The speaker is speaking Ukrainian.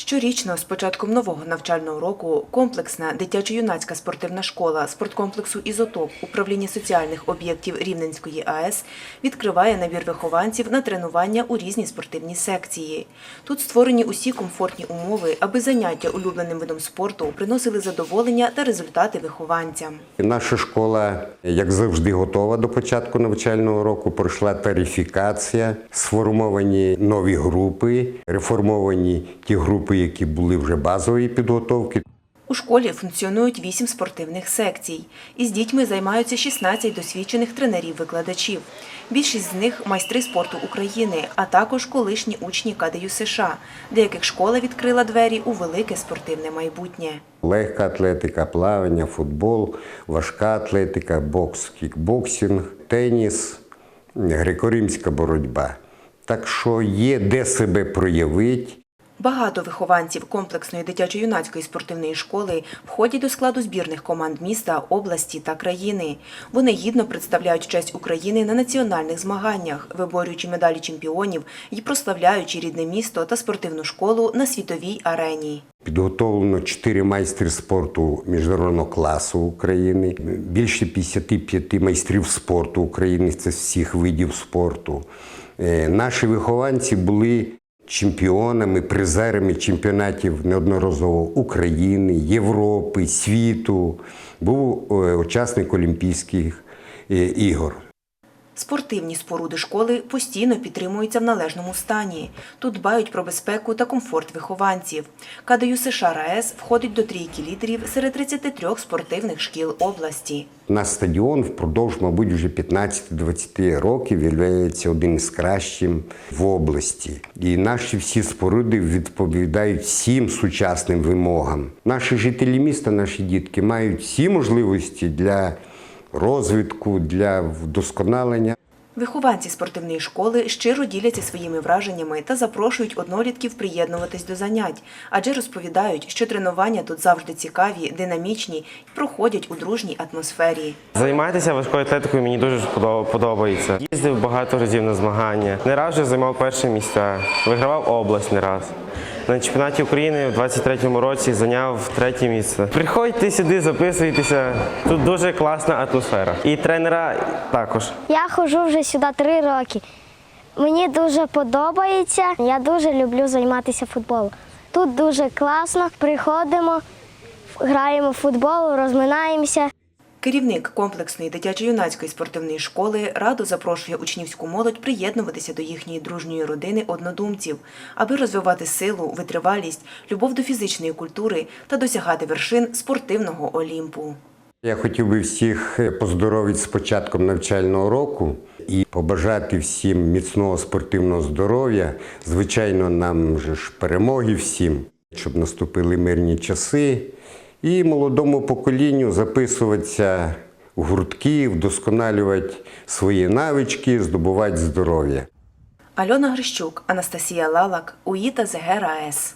Щорічно з початком нового навчального року комплексна дитячо-юнацька спортивна школа спорткомплексу «Ізотоп» управління соціальних об'єктів Рівненської АЕС відкриває набір вихованців на тренування у різні спортивні секції. Тут створені усі комфортні умови, аби заняття улюбленим видом спорту приносили задоволення та результати вихованцям. Наша школа, як завжди, готова до початку навчального року. Пройшла тарифікація, сформовані нові групи, реформовані ті групи, які були вже базової підготовки. У школі функціонують вісім спортивних секцій. Із дітьми займаються 16 досвідчених тренерів-викладачів. Більшість з них майстри спорту України, а також колишні учні КДЮ США, для яких школа відкрила двері у велике спортивне майбутнє. Легка атлетика, плавання, футбол, важка атлетика, бокс, кікбоксинг, теніс, греко-римська боротьба. Так що є де себе проявити. Багато вихованців комплексної дитячо-юнацької спортивної школи входять до складу збірних команд міста, області та країни. Вони гідно представляють честь України на національних змаганнях, виборюючи медалі чемпіонів і прославляючи рідне місто та спортивну школу на світовій арені. Підготовлено 4 майстри спорту міжнародного класу України, більше 55 майстрів спорту України це всіх видів спорту. Е, Наші вихованці були чемпіонами, призерами чемпіонатів неодноразово України, Європи, світу. Був е, учасник Олімпійських е, ігор. Спортивні споруди школи постійно підтримуються в належному стані. Тут дбають про безпеку та комфорт вихованців. КДЮ США РаЕС входить до трійки лідерів серед 33 спортивних шкіл області. Наш стадіон впродовж, мабуть, вже 15-20 років є один із кращих в області. І наші всі споруди відповідають всім сучасним вимогам. Наші жителі міста, наші дітки мають всі можливості для розвитку, для вдосконалення. Вихованці спортивної школи щиро діляться своїми враженнями та запрошують однолітків приєднуватись до занять, адже розповідають, що тренування тут завжди цікаві, динамічні і проходять у дружній атмосфері. Займатися важкою атлетикою мені дуже подобається. Їздив багато разів на змагання. Не раз вже займав перше місця, вигравав область не раз. На чемпіонаті України в 23-му році зайняв третє місце. Приходьте сюди, записуйтеся. Тут дуже класна атмосфера. І тренера також. Я ходжу вже сюди три роки. Мені дуже подобається. Я дуже люблю займатися футболом. Тут дуже класно. Приходимо, граємо в футбол, розминаємося. Керівник комплексної дитячо-юнацької спортивної школи радо запрошує учнівську молодь приєднуватися до їхньої дружньої родини однодумців, аби розвивати силу, витривалість, любов до фізичної культури та досягати вершин спортивного олімпу. Я хотів би всіх поздоровити з початком навчального року і побажати всім міцного спортивного здоров'я. Звичайно, нам же ж перемоги всім, щоб наступили мирні часи. І молодому поколінню записуватися в гуртки, вдосконалювати свої навички, здобувати здоров'я. Альона Грищук, Анастасія Лалак, УІТА ЗГ РаЕС.